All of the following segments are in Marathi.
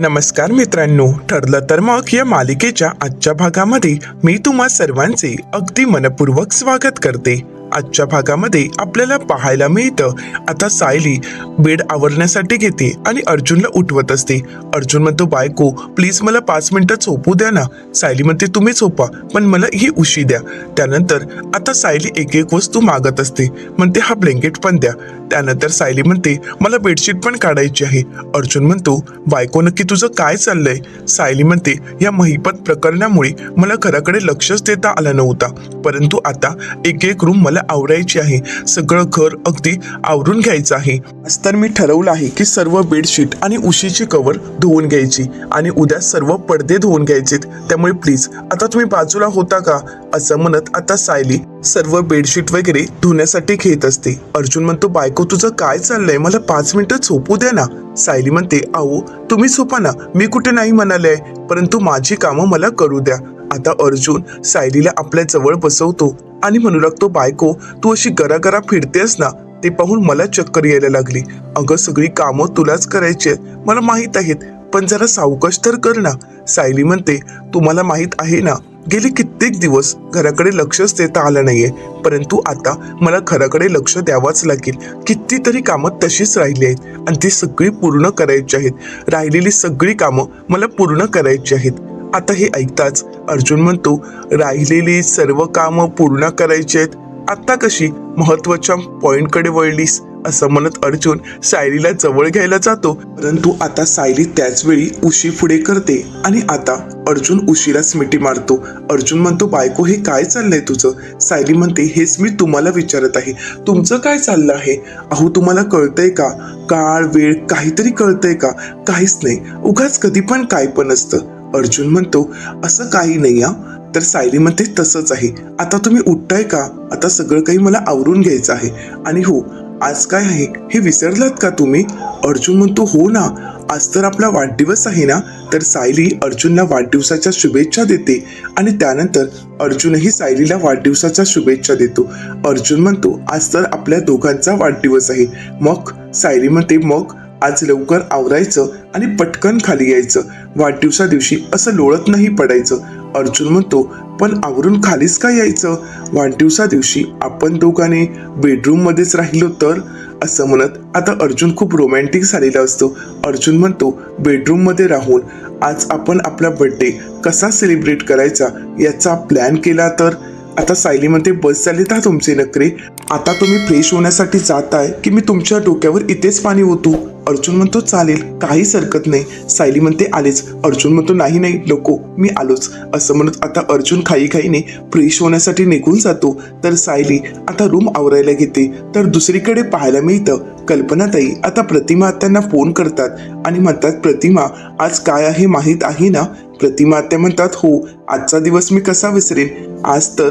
नमस्कार मित्रांनो ठरलं तर मग या मालिकेच्या आजच्या भागामध्ये मी तुम्हा सर्वांचे अगदी मनपूर्वक स्वागत करते. आजच्या भागामध्ये आपल्याला पाहायला मिळतं आता सायली बेड आवरण्यासाठी घेते आणि अर्जुनला उठवत असते. अर्जुन म्हणतो बायको प्लीज मला पाच मिनिटं झोपू द्या ना. सायली म्हणते तुम्ही झोपा पण मला ही उशी द्या. त्यानंतर आता सायली एक एक वस्तू मागत असते. म्हणते हा ब्लँकेट पण द्या. त्यानंतर सायली म्हणते मला बेडशीट पण काढायची आहे. अर्जुन म्हणतो बायको नक्की तुझं काय चाललंय? सायली म्हणते या महिपत प्रकरणामुळे मला घराकडे लक्षच देता आलं नव्हता परंतु आता एक एक रूम मला आवरायची आहे. सगळं घर अगदी आवरून घ्यायचं आहे. आज तर मी ठरवलं आहे की सर्व बेडशीट आणि उशीची कवर धुवून घ्यायची आणि उद्या सर्व पडदे धुवून घ्यायचे त्यामुळे प्लीज आता तुम्ही बाजूला होता का? असं म्हणत आता सायली सर्व बेडशीट वगैरे धुण्यासाठी घेत असते. अर्जुन म्हणतो बायको तुझं काय चाललंय? मला पाच मिनिटं झोपू द्या ना. सायली म्हणते अहो तुम्ही झोपा ना. मी कुठे नाही म्हणाले परंतु माझी कामं मला करू द्या. आता अर्जुन सायलीला आपल्या जवळ बसवतो आणि म्हणू लागतो बायको तू अशी गरागरा फिरतेस ना ते पाहून मला चक्कर यायला लागली. अगं सगळी कामं तुलाच करायची आहेत. मला माहीत आहेत. पण जरा सावकाश तर कर ना. सायली म्हणते तुम्हाला माहीत आहे ना गेले कित्येक दिवस घराकडे लक्षच देता आलं नाहीये. परंतु आता मला घराकडे लक्ष द्यावाच लागेल. कितीतरी कामं तशीच राहिली आहेत आणि ती सगळी पूर्ण करायची आहेत. राहिलेली सगळी कामं मला पूर्ण करायची आहेत. आता हे ऐकताच अर्जुन म्हणतो राहिलेली सर्व कामं पूर्ण करायची आहेत. आत्ता कशी महत्त्वाच्या पॉईंटकडे वळलीस? असं म्हणत अर्जुन सायलीला जवळ घ्यायला जातो. परंतु आता सायली त्याच वेळी उशी पुढे करते आणि आता अर्जुन उशीलाच मिठी मारतो. अर्जुन म्हणतो बायको हे काय चाललंय तुझं? सायली म्हणते हेच मी तुम्हाला विचारत आहे. तुमचं काय चाललं आहे? अहो तुम्हाला कळतंय का? काळ वेळ काहीतरी कळतंय का? काहीच नाही. उगाच कधी पण काय पण असतं. अर्जुन म्हणतो असं काही नाही या तर सायली म्हणते तसंच आहे. आता तुम्ही उठताय का? आता सगळं काही मला आवरून घ्यायचं आहे. आणि हो आज काय आहे? हे विसरलात का तुम्ही? अर्जुन म्हणतो हो ना. आज तर आपला वाढदिवस आहे ना. तर सायली अर्जुनला वाढदिवसाच्या शुभेच्छा देते आणि त्यानंतर अर्जुनही सायलीला वाढदिवसाच्या शुभेच्छा देतो. अर्जुन म्हणतो आज तर आपल्या दोघांचा वाढदिवस आहे. मग सायली म्हणते मग आज लवकर आवरायचं आणि पटकन खाली यायचं. वाढदिवसा दिवशी असं लोळत नाही पडायचं. अर्जुन म्हणतो पण आवरून खालीच का यायचं? वाढदिवसा दिवशी आपण दोघांनी बेडरूम मध्येच राहिलो तर? असं म्हणत आता अर्जुन खूप रोमॅन्टिक झालेला असतो. अर्जुन म्हणतो बेडरूममध्ये राहून आज आपण आपला बर्थडे कसा सेलिब्रेट करायचा? याचा प्लॅन केला तर? आता सायली म्हणते बस झाली तर तुमचे नखरे. आता तुम्ही फ्रेश होण्यासाठी जाताय की मी तुमच्या डोक्यावर इथेच पाणी ओतू? अर्जुन म्हणतो चालेल काहीच हरकत नाही. सायली म्हणते आलेच. अर्जुन म्हणतो नाही नाही नको मी आलोच. असं म्हणत आता अर्जुन खाई खाईने फ्रेश होण्यासाठी निघून जातो. तर सायली आता रूम आवरायला घेते. तर दुसरीकडे पाहायला मिळतं. कल्पनाताई आता प्रतिमा त्यांना फोन करतात आणि म्हणतात प्रतिमा आज काय आहे माहीत आहे ना? प्रतिमा आत्या म्हणतात हो आजचा दिवस मी कसा विसरेन? आज तर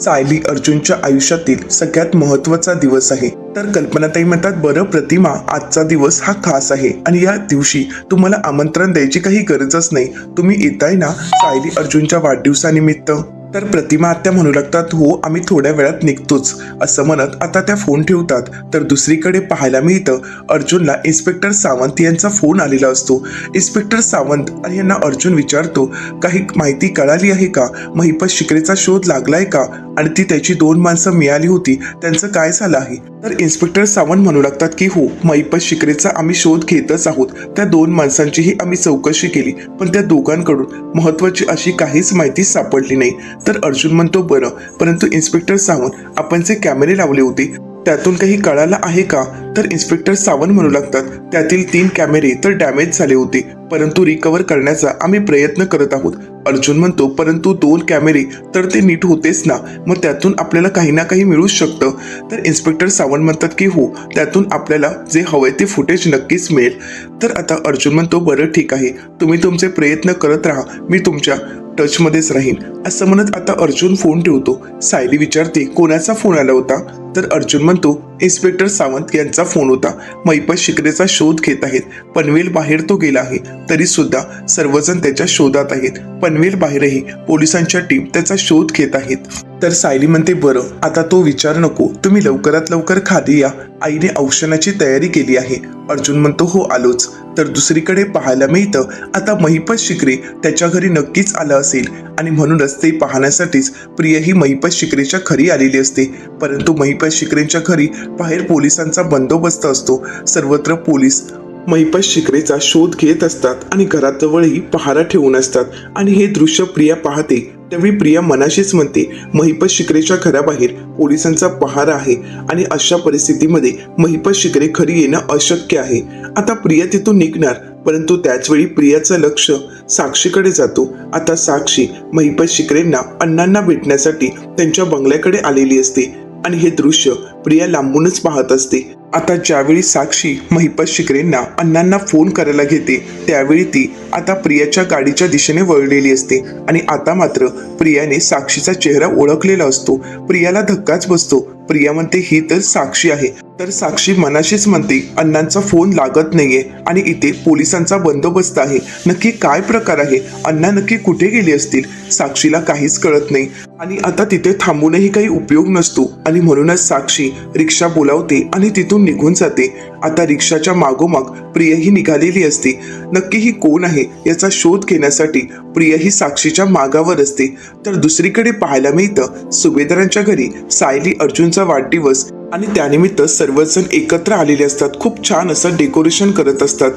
सायली अर्जुनच्या आयुष्यातील सगळ्यात महत्त्वाचा दिवस आहे. तर कल्पनाताई म्हणतात बरं प्रतिमा आजचा दिवस हा खास आहे. आणि या दिवशी तुम्हाला आमंत्रण द्यायची काही गरजच नाही. तुम्ही येताय ना सायली अर्जुनच्या वाढदिवसानिमित्त? तर प्रतिमा आत्या म्हणू लागतात हो आम्ही थोड्या वेळात निघतोच असं म्हणत आता त्या फोन ठेवतात. तर दुसरीकडे पाहायला मिळतं अर्जुनला इन्स्पेक्टर सावंत यांचा फोन आलेला असतो. इन्स्पेक्टर सावंत यांना अर्जुन विचारतो काही माहिती कळाली आहे का? महिपत शिकरेचा शोध लागलाय का? आणि ती त्याची दोन माणसं मिळाली होती त्यांचं काय झालं आहे? तर इन्स्पेक्टर सावंत म्हणू लागतात की हो महिपत शिकरेचा आम्ही शोध घेतच आहोत. त्या दोन माणसांचीही आम्ही चौकशी केली पण त्या दोघांकडून महत्वाची अशी काहीच माहिती सापडली नाही. तर अर्जुन म्हणतो बरं. परंतु इन्स्पेक्टर सावंत आपण जे कॅमेरे लावले होते त्यातून काही कळालं आहे का? तर इन्स्पेक्टर सावंत म्हणू लागतात त्यातील तीन कॅमेरे तर डॅमेज झाले होते परंतु रिकवर करण्याचा आम्ही प्रयत्न करत आहोत. अर्जुन म्हणतो परंतु दोन कॅमेरे तर ते नीट होतेच ना? मग त्यातून आपल्याला काही ना काही मिळूच शकतं. तर इन्स्पेक्टर सावंत म्हणतात की हो त्यातून आपल्याला जे हवंय ते फुटेज नक्कीच मिळेल. तर आता अर्जुन म्हणतो बरं ठीक आहे. तुम्ही तुमचे प्रयत्न करत राहा मी तुमच्या टचमध्येच राहीन. असं म्हणत आता अर्जुन फोन ठेवतो. सायली विचारते कोणाचा फोन आला होता? तर अर्जुन म्हणतो इन्स्पेक्टर सावंत यांचा फोन होता. मैपत शिकरेचा शोध घेत आहेत. पनवेल बाहेर तो गेला आहे. तरी सुद्धा सर्वजण त्याच्या शोधात आहेत. पनवेल बाहेरही पोलिसांच्या टीम त्याचा शोध घेत आहेत. तर सायली म्हणते बरं आता तो विचार नको. तुम्ही लवकरात लवकर खादी या. आईने औषणाची तयारी केली आहे. अर्जुन म्हणतो हो आलोच. तर दुसरीकडे पाहायला मिळतं. आता महिपत शिकरे त्याच्या घरी नक्कीच आलं असेल आणि म्हणूनच ते पाहण्यासाठीच प्रियही महिपत शिकरेच्या घरी आलेली असते. परंतु महिपत शिकरेच्या घरी बाहेर पोलिसांचा बंदोबस्त असतो. सर्वत्र पोलीस महिपत शिकरेचा शोध घेत असतात आणि घराजवळही पहारा ठेवून असतात. आणि हे दृश्य प्रिया पाहते. त्यावेळी प्रिया मनाशीच म्हणते महिपत शिकरेच्या घराबाहेर पोलिसांचा पहारा आहे आणि अशा परिस्थितीमध्ये महिपत शिकरे खरी येणं अशक्य आहे. आता प्रिया तिथून निघणार परंतु त्याचवेळी प्रियाचं लक्ष साक्षीकडे जातो. आता साक्षी महिपत शिकरेंना अण्णांना भेटण्यासाठी त्यांच्या बंगल्याकडे आलेली असते. आणि हे दृश्य प्रिया लांबूनच पाहत असते. आता ज्यावेळी साक्षी महिपत शिकरेंना अण्णांना फोन करायला घेते त्यावेळी ती आता प्रियाच्या गाडीच्या दिशेने वळलेली असते. आणि आता मात्र प्रियाने साक्षीचा चेहरा ओळखलेला असतो. प्रियाला धक्काच बसतो. प्रिया म्हणते ही तर साक्षी आहे. तर साक्षी मनाशीच म्हणते अण्णांचा फोन लागत नाहीये आणि इथे पोलिसांचा बंदोबस्त आहे. नक्की काय प्रकार आहे? अण्णा नक्की कुठे गेली असतील? साक्षीला काहीच कळत नाही. आणि आता तिथे थांबूनही काही उपयोग नसतो. आणि म्हणूनच साक्षी रिक्षा बोलावते आणि तिथून निघून जाते. आता रिक्षाच्या मागोमाग प्रियही निघालेली असते. नक्की ही कोण आहे याचा शोध घेण्यासाठी प्रिय ही साक्षीच्या मागावर असते. तर दुसरीकडे पाहायला मिळतं सुभेदारांच्या घरी सायली अर्जुनचा वाढदिवस आणि त्यानिमित्त सर्वजण एकत्र आलेले असतात. खूप छान असं डेकोरेशन करत असतात.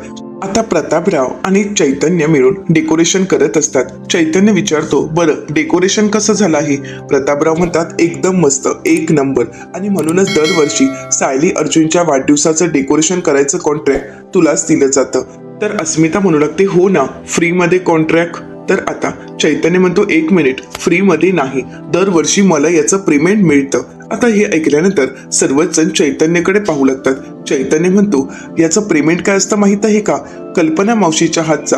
आता प्रतापराव आणि चैतन्य मिळून डेकोरेशन करत असतात. चैतन्य विचारतो बरं डेकोरेशन कसं झालं आहे? प्रतापराव म्हणतात एकदम मस्त एक नंबर. आणि म्हणूनच दरवर्षी सायली अर्जुनच्या वाढदिवसाचं डेकोरेशन करायचं कॉन्ट्रॅक्ट तुलाच दिलं जातं. तर अस्मिता म्हणू लागते हो ना फ्रीमध्ये कॉन्ट्रॅक्ट तर आता चैतन्य म्हणतो एक मिनिट फ्रीमध्ये नाही. दरवर्षी मला याचं पेमेंट मिळतं. आता हे ऐकल्यानंतर सर्वच जण चैतन्यकडे पाहू लागतात. चैतन्य म्हणतो याचं पेमेंट काय असतं माहीत आहे का? कल्पना मावशीच्या हातचा.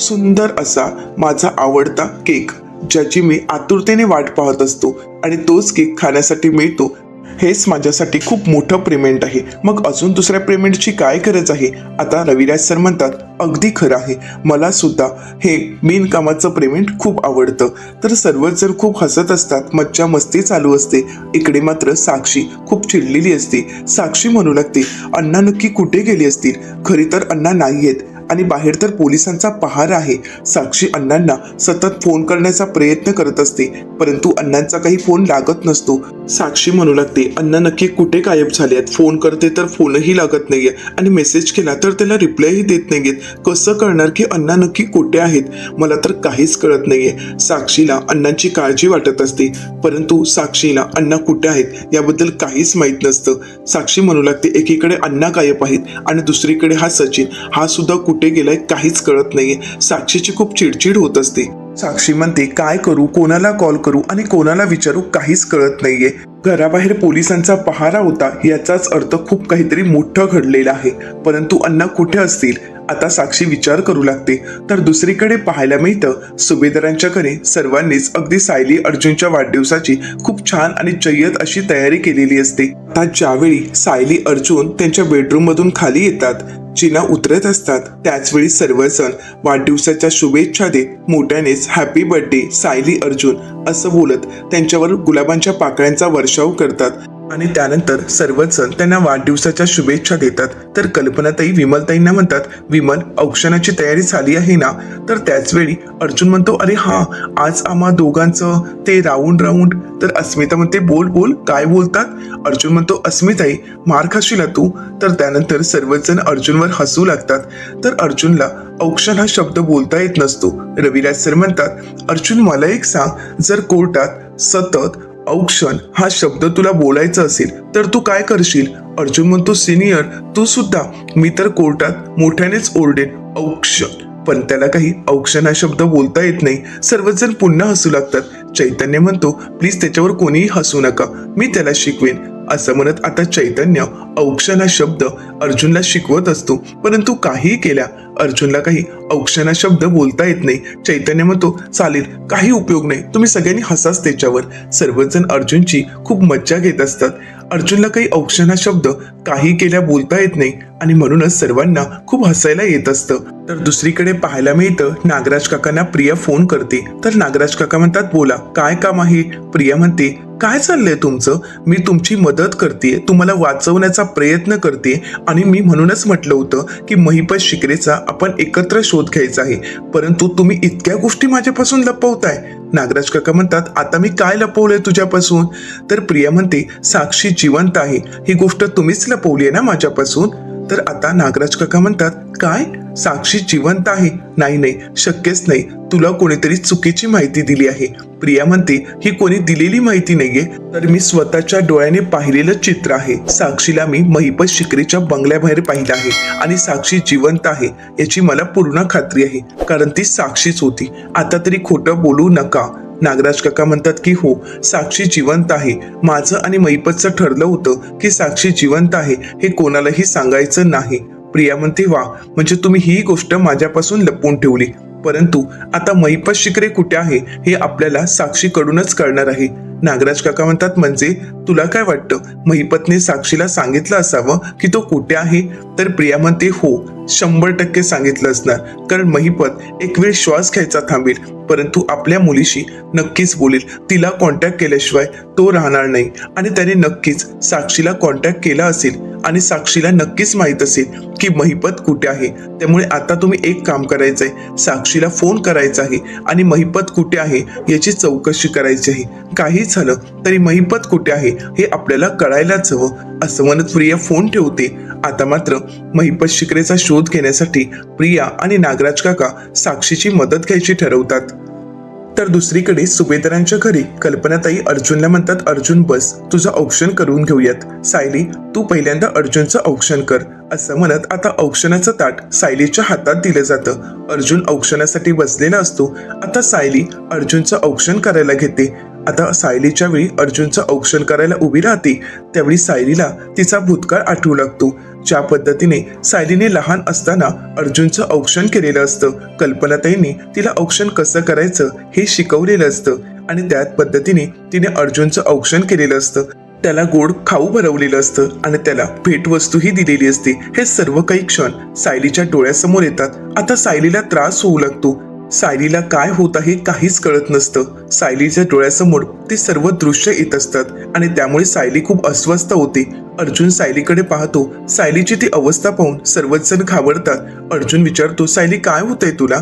सुंदर असा माझा आवडता केक ज्याची मी आतुरतेने वाट पाहत असतो आणि तोच केक खाण्यासाठी मिळतो हेच माझ्यासाठी खूप मोठं पेमेंट आहे. मग अजून दुसऱ्या पेमेंटची काय गरज आहे? आता रविराज सर म्हणतात अगदी खरं आहे. मला सुद्धा हे बिनकामाचं पेमेंट खूप आवडतं. तर सर्वच जण खूप हसत असतात. मज्जा मस्ती चालू असते. इकडे मात्र साक्षी खूप चिडलेली असते. साक्षी म्हणू लागते अण्णा नक्की कुठे गेली असतील? खरी तर अण्णा नाही आहेत आणि बाहेर तर पोलिसांचा पहार आहे. साक्षी अण्णांना सतत फोन करण्याचा प्रयत्न करत असते परंतु अण्णांचा काही फोन लागत नसतो. साक्षी म्हणू लागते अण्णा नक्की कुठे गायब झाले आहेत फोन करते तर फोनही लागत नाहीये आणि मेसेज केला तर त्याला रिप्लायही देत नाहीयेत. कसं कळणार की अण्णा नक्की कुठे आहेत? मला तर काहीच कळत नाहीये. साक्षीला अण्णांची काळजी वाटत असते परंतु साक्षीला अण्णा कुठे आहेत याबद्दल काहीच माहीत नसतं. साक्षी म्हणू लागते एकीकडे अण्णा गायब आहेत आणि दुसरीकडे हा सचिन. हा सुद्धा कुठे गेलाय काहीच कळत नाहीये. साक्षीची खूप चिडचिड होत असते. साक्षी म्हणते काय करू? कोणाला कॉल करू? आणि कोणाला विचारू? काहीच कळत नाहीये. घराबाहेर पोलिसांचा पहारा होता. याचाच अर्थ खूप काहीतरी मोठं घडलेलं आहे. परंतु अण्णा कुठे असतील? आता साक्षी विचार करू लागते. तर दुसरीकडे पाहायला मिळतं सुभेदारांच्याकडे सर्वांनीच अगदी सायली अर्जुनच्या वाढदिवसाची खूप छान आणि चय्यत अशी तयारी केलेली असते. आता ज्यावेळी सायली अर्जुन त्यांच्या बेडरूम मधून खाली येतात जिना उतरत असतात त्याचवेळी सर्वजण वाढदिवसाच्या शुभेच्छा देत मोठ्यानेच हॅपी बर्थडे सायली अर्जुन असं बोलत त्यांच्यावर गुलाबांच्या पाकळ्यांचा वर्षाव करतात. आणि त्यानंतर सर्वच जण त्यांना वाढदिवसाच्या शुभेच्छा देतात. तर कल्पनाताई विमलताईंना म्हणतात विमल औक्षणाची तयारी झाली आहे ना? तर त्याच वेळी अर्जुन म्हणतो अरे हा आज आम्हा दोघांचं ते राऊंड राऊंड. तर अस्मिता म्हणते बोल बोल काय बोलतात? अर्जुन म्हणतो अस्मिताई मार खाशील तू? तर त्यानंतर सर्वच जण अर्जुनवर हसू लागतात. तर अर्जुनला औक्षण हा शब्द बोलता येत नसतो. रविराज सर म्हणतात अर्जुन मला एक सांग जर कोर्टात सतत औक्षण हा शब्द तुला बोलायचा असेल तर तू काय करशील? अर्जुन म्हणतो सिनियर तू सुद्धा मी तर कोर्टात मोठ्यानेच ओरडेन औक्षण पण त्याला काही औक्षण हा शब्द बोलता येत नाही. सर्वजण पुन्हा हसू लागतात. चैतन्य म्हणतो प्लीज त्याच्यावर कोणीही हसू नका. मी त्याला शिकवेन. असं म्हणत आता चैतन्य औक्षण हा शब्द अर्जुनला शिकवत असतो. परंतु काहीही केल्या अर्जुनला काही औक्षण हा शब्द बोलता येत नाही. चैतन्य म्हणतो चालेल काही उपयोग नाही. तुम्ही सगळ्यांनी हसाच त्याच्यावर. सर्वजण अर्जुनची खूप मज्जा घेत असतात. अर्जुनला काही औक्षण हा शब्द काही केल्या बोलता येत नाही. आणि म्हणूनच सर्वांना खूप हसायला येत असतं. तर दुसरीकडे पाहायला मिळतं नागराज काकांना प्रिया फोन करते. तर नागराज काका म्हणतात बोला काय काम आहे? प्रिया म्हणते काय चाललंय तुमचं? मी तुमची मदत करते तुम्हाला वाचवण्याचा प्रयत्न करते आणि मी म्हणूनच म्हटलं होतं की महिपत शिकरेचा आपण एकत्र शोध घ्यायचा आहे. परंतु तुम्ही इतक्या गोष्टी माझ्यापासून लपवताय. नागराज काका म्हणतात आता मी काय लपवलंय तुझ्यापासून? तर प्रिया म्हणते साक्षी जिवंत आहे. ही गोष्ट तुम्हीच लपवली आहे ना माझ्यापासून? तर आता नागराज काका म्हणतात काय? साक्षी जिवंत आहे. नाही नाही शक्यच नाही. तुला कोणीतरी चुकीची माहिती दिली आहे. प्रिया म्हणते ही कोणी दिलेली माहिती नाहीये तर मी स्वतःच्या डोळ्याने पाहिलेलं चित्र आहे. साक्षीला मी महिपत शिकरीच्या बंगल्याबाहेर पाहिलं आहे आणि साक्षी जिवंत आहे याची मला पूर्ण खात्री आहे कारण ती साक्षीच होती. आता तरी खोटं बोलू नका. नागराज काका म्हणतात की हो साक्षी जिवंत आहे. माझं आणि मैपतचं ठरलं होतं की साक्षी जिवंत आहे हे कोणालाही सांगायचं नाही. प्रिया म्हणते वा म्हणजे तुम्ही ही गोष्ट माझ्यापासून लपवून ठेवली. परंतु आता मैपत शिकरे कुठे आहे हे आपल्याला साक्षीकडूनच कळणार आहे. नागराज काका म्हणतात म्हणजे तुला काय वाटतं? महिपतने साक्षीला सांगितलं असावं की तो कुठे आहे? तर प्रिया म्हणते हो शंभर टक्के सांगितलं असणार. कारण महिपत एक वेळ श्वास घ्यायचा थांबेल परंतु आपल्या मुलीशी नक्कीच बोलेल. तिला कॉन्टॅक्ट केल्याशिवाय तो राहणार नाही आणि त्याने नक्कीच साक्षीला कॉन्टॅक्ट केला असेल आणि साक्षीला नक्कीच माहीत असेल की महिपत कुठे आहे. त्यामुळे आता तुम्ही एक काम करायचं आहे साक्षीला फोन करायचा आहे आणि महिपत कुठे आहे याची चौकशी करायची आहे. काही झालं तरी महिपत कुठे आहे हे आपल्याला कळायलाच हवं असं म्हणत प्रिया फोन ठेवते आता मात्र महिपत शिकरेचा शोध घेण्यासाठी प्रिया आणि नागराज काका साक्षीची मदत घ्यायची ठरवतात. तर दुसरीकडे सुभेदारांच्या घरी कल्पनाताई अर्जुनला म्हणतात अर्जुन बस तुझं औक्षण करून घेऊयात. सायली तू पहिल्यांदा अर्जुनचं औक्षण कर. असं म्हणत आता औक्षणाचं ताट सायलीच्या हातात दिलं जातं. अर्जुन औक्षणासाठी बसलेला असतो. आता सायली अर्जुनचं औक्षण करायला घेते. आता सायलीच्या वेळी अर्जुनचं औक्षण करायला उभी राहते त्यावेळी सायलीला तिचा भूतकाळ आठवू लागतो. ज्या पद्धतीने सायलीने लहान असताना अर्जुनचं औक्षण केलेलं असतं कल्पनाताईंनी तिला औक्षण कसं करायचं हे शिकवलेलं असतं आणि त्याच पद्धतीने तिने अर्जुनचं औक्षण केलेलं असतं. त्याला गोड खाऊ भरवलेलं असतं आणि त्याला भेटवस्तूही दिलेली असते. हे सर्व काही क्षण सायलीच्या डोळ्यासमोर येतात. आता सायलीला त्रास होऊ लागतो. सायलीला काय होत आहे काहीच कळत नसतं. सायलीच्या डोळ्यासमोर ते सर्व दृश्य येत असतात आणि त्यामुळे सायली खूप अस्वस्थ होते. अर्जुन सायलीकडे पाहतो सायलीची ती अवस्था पाहून सर्वच जण घाबरतात. अर्जुन विचारतो सायली काय होतंय तुला?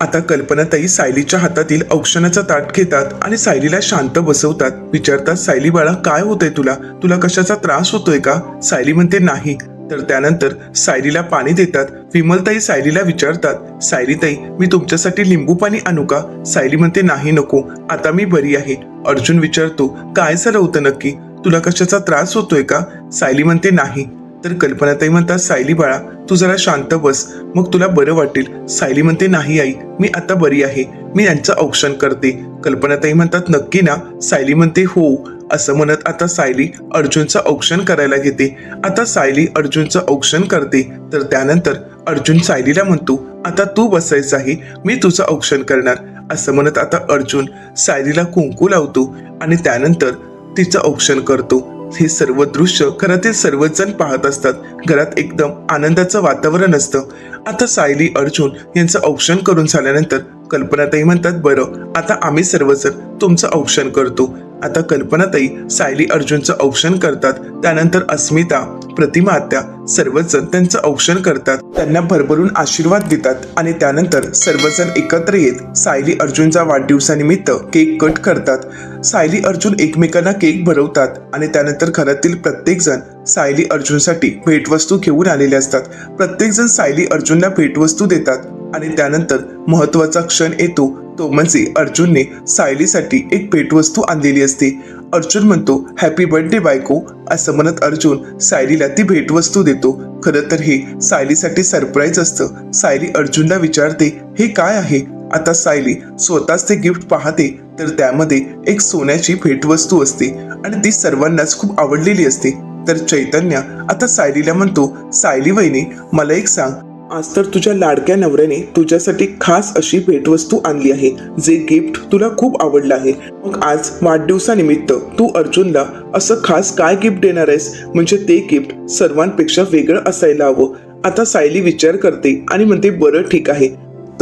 आता कल्पनाताई सायलीच्या हातातील औक्षणाचा ताट घेतात आणि सायलीला शांत बसवतात. विचारतात सायली बाळा काय होतंय तुला? तुला कशाचा त्रास होतोय का? सायली म्हणते नाही. तर त्यानंतर सायरीला पाणी देतात विमलताई सायलीला विचारतात सायरीताई मी तुमच्यासाठी लिंबू पाणी आणू का? सायरी म्हणते नाही नको आता मी बरी आहे. अर्जुन विचारतो काय झालं होतं नक्की? तुला कशाचा त्रास होतोय का? सायली म्हणते नाही. तर कल्पनाताई म्हणतात सायली बाळा तू जरा शांत बस मग तुला बरं वाटेल. सायली म्हणते नाही आई मी आता बरी आहे मी यांचं औक्षण करते. कल्पनाताई म्हणतात नक्की ना. सायली म्हणते हो. असं म्हणत आता सायली अर्जुनचं औक्षण करायला घेते. आता सायली अर्जुनचं औक्षण करते. तर त्यानंतर अर्जुन सायलीला म्हणतो आता तू बसायचं आहे मी तुझं औक्षण करणार. असं म्हणत आता अर्जुन सायलीला कुंकू लावतो आणि त्यानंतर तिचं औक्षण करतो. हे सर्व दृश्य घरातील सर्वच जण पाहत असतात. घरात एकदम आनंदाचं वातावरण असतं. आता सायली अर्जुन यांचं औक्षण करून झाल्यानंतर कल्पनाताई म्हणतात बरं आता आम्ही सर्वजण तुमचं औक्षण करतो. आता कल्पनाताई सायली अर्जुनचं औक्षण करतात. त्यानंतर अस्मिता प्रतिमा आत्या सर्वजण त्यांचं औक्षण करतात. त्यांना भरभरून आशीर्वाद देतात आणि त्यानंतर सर्वजण एकत्र येत सायली अर्जुनचा वाढदिवसानिमित्त केक कट करतात. सायली अर्जुन एकमेकांना केक भरवतात आणि त्यानंतर घरातील प्रत्येक जण सायली अर्जुनसाठी भेटवस्तू घेऊन आलेले असतात. प्रत्येक जण सायली अर्जुनला भेटवस्तू देतात. आणि त्यानंतर महत्त्वाचा क्षण येतो तो म्हणजे अर्जुनने सायलीसाठी एक भेटवस्तू आणलेली असते. अर्जुन म्हणतो हॅपी बर्थडे बायको. असं म्हणत अर्जुन सायलीला ती भेटवस्तू देतो. खरं तर हे सायलीसाठी सरप्राईज असतं. सायली अर्जुनला विचारते हे काय आहे? आता सायली स्वतःच ते गिफ्ट पाहते तर त्यामध्ये एक सोन्याची भेटवस्तू असते आणि ती सर्वांनाच खूप आवडलेली असते. तर चैतन्य आता सायलीला म्हणतो सायली वहिनी मला एक सांग आज तर तुझ्या लाडक्या नवऱ्याने तुझ्यासाठी खास अशी भेटवस्तू आणली आहे जे गिफ्ट तुला खूप आवडलं आहे. मग आज वाढदिवसानिमित्त तू अर्जुनला असं खास काय गिफ्ट देणार आहेस? म्हणजे ते गिफ्ट सर्वांपेक्षा वेगळं असायला हवं. आता सायली विचार करते आणि म्हणते बरं ठीक आहे.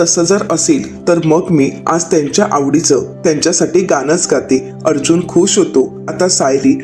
तसं जर असेल तर मग मी आज त्यांच्या आवडीचं त्यांच्यासाठी गाणंच गाते. अर्जुन खुश होतो. आता सायली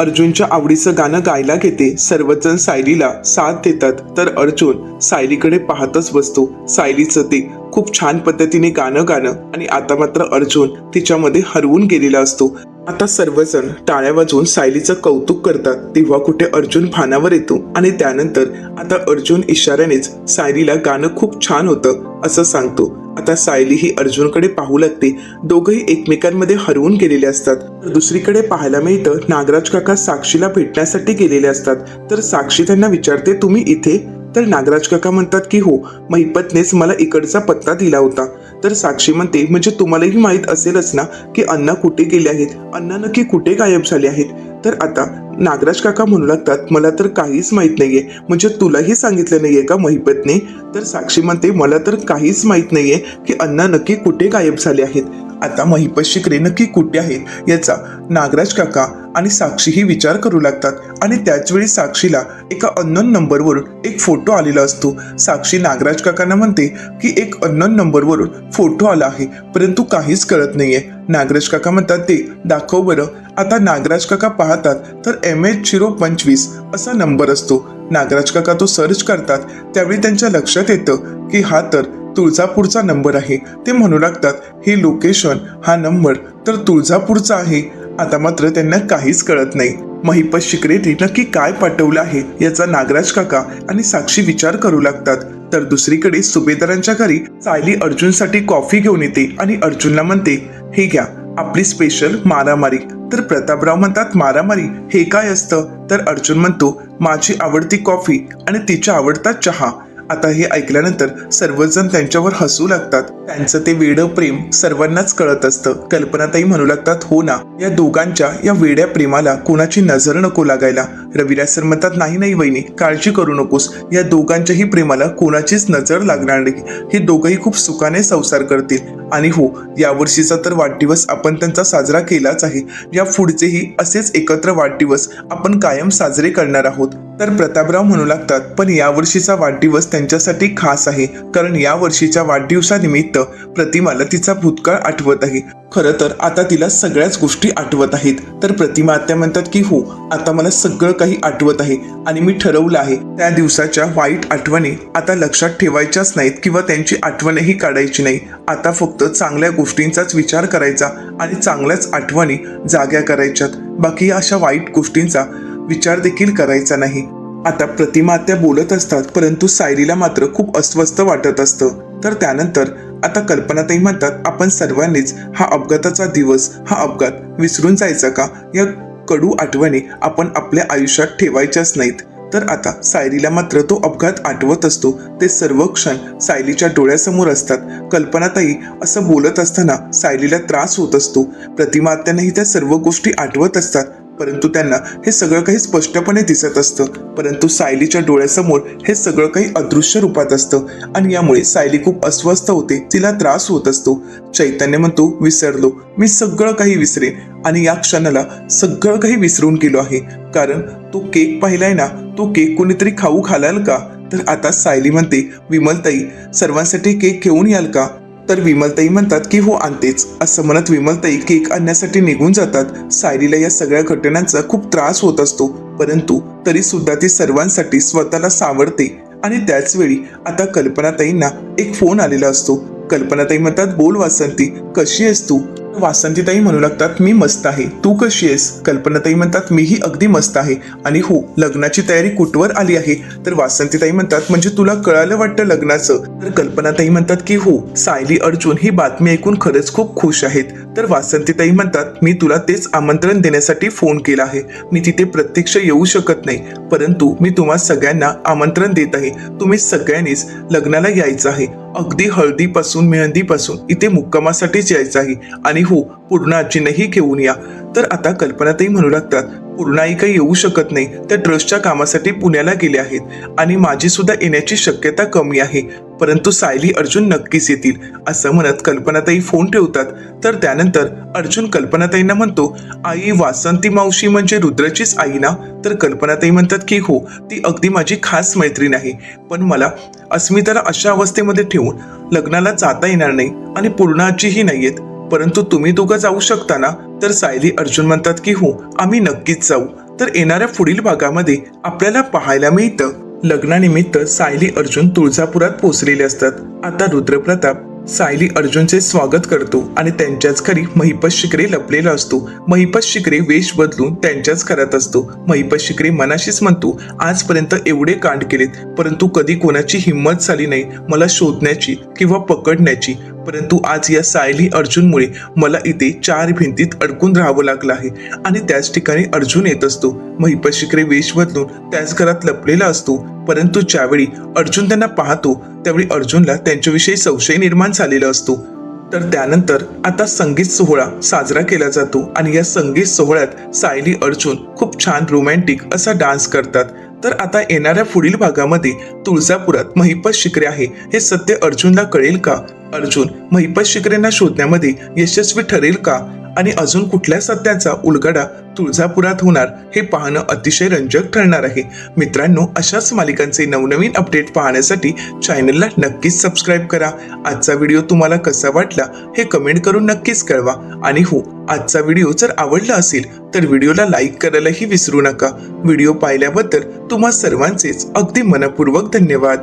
अर्जुनच्या आवडीचं गाणं गायला घेते. सर्वजण सायलीला साथ देतात. तर अर्जुन सायलीकडे पाहतच बसतो. सायलीचं ते खूप छान पद्धतीने गाणं गाणं आणि आता मात्र अर्जुन तिच्यामध्ये हरवून गेलेला असतो. आता सर्वजण टाळ्या वाजवून सायलीचं कौतुक करतात तेव्हा कुठे अर्जुन भानावर येतो आणि त्यानंतर आता अर्जुन इशाऱ्यानेच सायलीला गाणं खूप छान होतं असं सांगतो. आता सायली ही अर्जुनकडे पाहू लागते. दोघही एकमेकांमध्ये हरवून गेलेले असतात. तर दुसरीकडे पाहायला मिळतं नागराज काका साक्षीला भेटण्यासाठी गेलेले असतात. तर साक्षी त्यांना विचारते तुम्ही इथे तर नागराज काका म्हणतात की हो महिपतनेच मला इकडचा पत्ता दिला होता. तर साक्षी म्हणते म्हणजे तुम्हालाही माहीत असेलच ना की अण्णा कुठे गेले आहेत? अण्णा नक्की कुठे गायब झाले आहेत? तर आता नागराज काका म्हणू लागतात मला तर काहीच माहीत नाहीये. म्हणजे तुलाही सांगितलं नाहीये का महिपतने तर साक्षी म्हणते मला तर काहीच माहीत नाहीये की अण्णा नक्की कुठे गायब झाले आहेत. आता महिपत शिकरे नक्की कुठे आहेत याचा नागराज काका आणि साक्षीही विचार करू लागतात. आणि त्याचवेळी साक्षीला एका अननोन नंबरवरून एक फोटो आलेला असतो. साक्षी नागराज काकांना म्हणते की एक अननोन नंबरवरून फोटो आला आहे परंतु काहीच कळत नाहीये. नागराज काका म्हणतात ते दाखव बरं. आता नागराज काका पाहतात तर एम एच झिरो पंचवीस असा नंबर असतो. नागराज काका तो सर्च करतात. त्यावेळी त्यांच्या लक्षात येतं की हा तर तुळजापूरचा नंबर आहे. ते म्हणू लागतात हे लोकेशन हा नंबर तर तुळजापूरचा आहे. आता मात्र त्यांना काहीच कळत नाही. महिपत शिकरेटी नक्की काय पाठवलं आहे याचा नागराज काका आणि साक्षी विचार करू लागतात. तर दुसरीकडे सुभेदारांच्या घरी सायली अर्जुनसाठी कॉफी घेऊन येते आणि अर्जुनला म्हणते हे घ्या आपली स्पेशल मारामारी. तर प्रतापराव म्हणतात मारामारी? हे काय असतं? तर अर्जुन म्हणतो माझी आवडती कॉफी आणि तिचा आवडता चहा. आता हे ऐकल्यानंतर सर्वजण त्यांच्यावर हसू लागतात. त्यांचं ते वेडं प्रेम सर्वांनाच कळत असतं. कल्पनाताई म्हणू लागतात हो ना या दोघांच्या या वेड्या प्रेमाला कोणाची नजर नको लागायला. रविराज सर म्हणतात नाही नाही वहिनी काळजी करू नकोस. या दोघांच्याही प्रेमाला कोणाचीच नजर लागणार नाही. हे दोघंही खूप सुखाने संसार करतील. आणि हो यावर्षीचा तर वाढदिवस आपण त्यांचा साजरा केलाच आहे. या पुढचेही असेच एकत्र वाढदिवस आपण कायम साजरे करणार आहोत. तर प्रतापराव म्हणू लागतात पण यावर्षीचा वाढदिवस त्यांच्यासाठी खास आहे. कारण यावर्षीच्या वाढदिवसानिमित्त प्रतिमाला तिचा भूतकाळ आठवत आहे. खरं तर आता तिला सगळ्याच गोष्टी आठवत आहेत. तर प्रतिमा आत्या म्हणतात की हो आता मला सगळं काही आठवत आहे आणि मी ठरवलं आहे. त्या दिवसाच्या वाईट आठवणी आता लक्षात ठेवायच्याच नाहीत किंवा त्यांची आठवणही काढायची नाही. आता फक्त चांगल्या गोष्टींचाच विचार करायचा आणि चांगल्याच आठवणी जाग्या करायच्यात. बाकी अशा वाईट गोष्टींचा विचार देखील करायचा नाही. आता प्रतिमा आत्या बोलत असतात परंतु सायरीला मात्र खूप अस्वस्थ वाटत असतं. तर त्यानंतर आता कल्पनाताई म्हणतात आपण सर्वांनीच हा अपघाताचा दिवस हा अपघात विसरून जायचा का? या कडू आठवणी आपण आपल्या आयुष्यात ठेवायच्याच नाहीत. तर आता सायलीला मात्र तो अपघात आठवत असतो. ते सर्व क्षण सायलीच्या डोळ्यासमोर असतात. कल्पनाताई असं बोलत असताना सायलीला त्रास होत असतो. प्रतिमा आत्यांनाही त्या सर्व गोष्टी आठवत असतात. परंतु त्यांना हे सगळं काही स्पष्टपणे दिसत असतं. परंतु सायलीच्या डोळ्यासमोर हे सगळं काही अदृश्य रूपात असतं. आणि यामुळे सायली खूप अस्वस्थ होते. तिला त्रास होत असतो. चैतन्य म्हणतो विसरलो. मी सगळं काही विसरेन. आणि या क्षणाला सगळं काही विसरून गेलो आहे. कारण तो केक पाहिलाय ना तो केक कोणीतरी खाऊ घालाल का? तर आता सायली म्हणते विमलताई सर्वांसाठी केक घेऊन याल का? तर विमलताई म्हणतात की हो आणतेच असं म्हणत विमलताई केक आणण्यासाठी निघून जातात. सायलीला या सगळ्या घटनांचा खूप त्रास होत असतो. परंतु तरी सुद्धा ती सर्वांसाठी स्वतःला सावरते. आणि त्याच वेळी आता कल्पनाताईंना एक फोन आलेला असतो. कल्पनाताई म्हणतात बोल वासंती कशी आहेस तू? वासंतीताई म्हणू लागतात मी मस्त आहे. तू कशी आहेस? कल्पनाताई म्हणतात मीही अगदी मस्त आहे. आणि हो लग्नाची तयारी कुठवर आली आहे? तर वासंतीताई म्हणतात म्हणजे तुला कळालं वाटतं लग्नाचं? तर कल्पनाताई म्हणतात की हो सायली अर्जुन ही बातमी ऐकून खरंच खूप खुश आहेत. तर वासंतीताई म्हणतात मी तुला तेच आमंत्रण देण्यासाठी फोन केला आहे. मी तिथे प्रत्यक्ष येऊ शकत नाही. परंतु मी तुम्हा सगळ्यांना आमंत्रण देत आहे. तुम्ही सगळ्यांनीच लग्नाला यायचं आहे. अगदी हळदीपासून मेहंदीपासून इथे मुक्कामासाठीच यायचं आहे. आणि हो पूर्ण आजींनाही घेऊन या. तर आता कल्पनाताई म्हणू लागतात पूर्ण आई काही येऊ शकत नाही त्या ट्रस्टच्या कामासाठी पुण्याला गेले आहेत आणि माझी सुद्धा येण्याची शक्यता कमी आहे. परंतु सायली अर्जुन नक्कीच येतील असं म्हणत कल्पनाताई फोन ठेवतात. तर त्यानंतर अर्जुन कल्पनाताईंना म्हणतो आई वासंती मावशी म्हणजे रुद्रचीच आई ना? तर कल्पनाताई म्हणतात की हो ती अगदी माझी खास मैत्रीण आहे. पण मला अस्मिताला अशा अवस्थेमध्ये ठेवून लग्नाला जाता येणार नाही आणि पूर्ण आजीही नाहीयेत परंतु तुम्ही दोघं जाऊ शकता ना? तर सायली अर्जुन म्हणतात की हो आम्ही नक्कीच जाऊ. तर येणाऱ्या पुढील भागामध्ये आपल्याला पाहायला मिळतं. लग्नानिमित्त सायली अर्जुन तुळजापुरात पोहोचलेले असतात. आता रुद्रप्रताप सायली अर्जुनचे स्वागत करतो आणि त्यांच्याच घरी महिपत शिकरे लपलेला असतो. महिपत शिकरे वेश बदलून त्यांच्याच घरात असतो. महिपत शिकरे मनाशीच म्हणतो आजपर्यंत एवढे कांड केलेत परंतु कधी कोणाची हिंमत झाली नाही. मला शोधण्याची किंवा पकडण्याची परंतु आज या सायली अर्जुनमुळे मला इथे चार भिंतीत अडकून राहावं लागलं आहे. आणि त्याच ठिकाणी अर्जुन येत असतो. महिपशिकरे वेश बदलून त्याच घरात लपलेला असतो. परंतु ज्यावेळी अर्जुन त्यांना पाहतो त्यावेळी अर्जुनला त्यांच्याविषयी संशय निर्माण झालेला असतो. तर त्यानंतर आता संगीत सोहळा साजरा केला जातो. आणि या संगीत सोहळ्यात सायली अर्जुन खूप छान रोमॅन्टिक असा डान्स करतात. तर आता येणाऱ्या पुढील भागामध्ये तुळजापुरात महिपत शिकरे आहे. हे सत्य अर्जुनला कळेल का? अर्जुन महिपत शिकरेंना शोधण्यामध्ये यशस्वी ठरेल का? आणि अजून कुठल्या सत्याचा उलगडा तुळजापुरात होणार हे पाहणं अतिशय रंजक ठरणार आहे. मित्रांनो अशाच मालिकांचे नवनवीन अपडेट पाहण्यासाठी चॅनलला नक्कीच सबस्क्राईब करा. आजचा व्हिडिओ तुम्हाला कसा वाटला हे कमेंट करून नक्कीच कळवा. आणि हो आजचा व्हिडिओ जर आवडला असेल तर व्हिडिओला लाईक करायलाही विसरू नका. व्हिडिओ पाहिल्याबद्दल तुम्हा सर्वांचेच अगदी मनपूर्वक धन्यवाद.